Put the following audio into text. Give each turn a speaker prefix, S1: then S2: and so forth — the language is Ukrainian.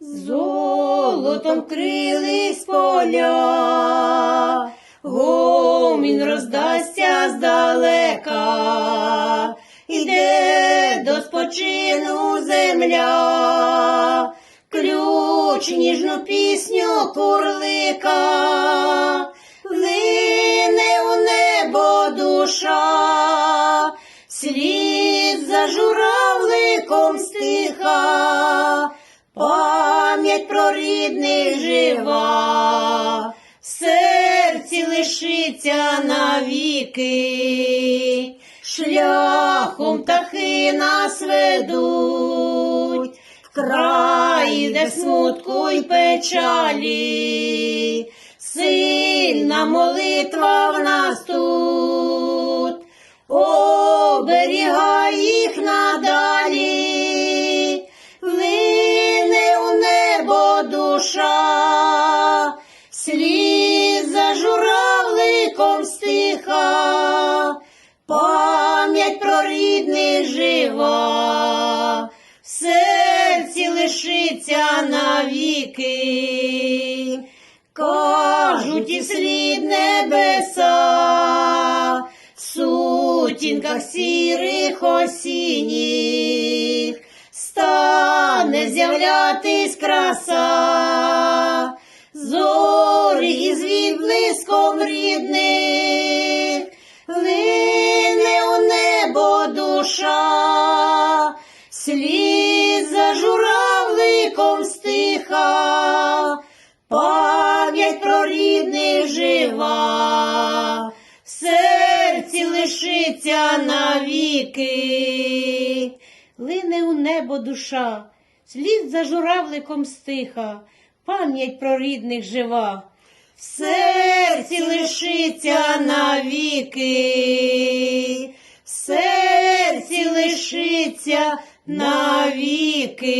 S1: Золотом крились поля, гомін роздасться здалека, іде до спочину земля, ключ ніжну пісню курлика, лине у небо душа, слід за журавликом стиха, рідних жива, в серці лишиться навіки, шляхом птахи нас ведуть, в краї, де смутку й печалі, сильна молитва в нас тут, оберігай стиха, пам'ять про рідних жива, в серці лишиться навіки. Кажуть і слід небеса, в сутінках сірих осінніх стане з'являтись краса, зорі за журавликом стиха, пам'ять про рідних жива, в серці лишиться навіки, лине у небо душа, слід за журавликом стиха, пам'ять про рідних жива. В серці лишиться навіки, в серці лишиться навіки.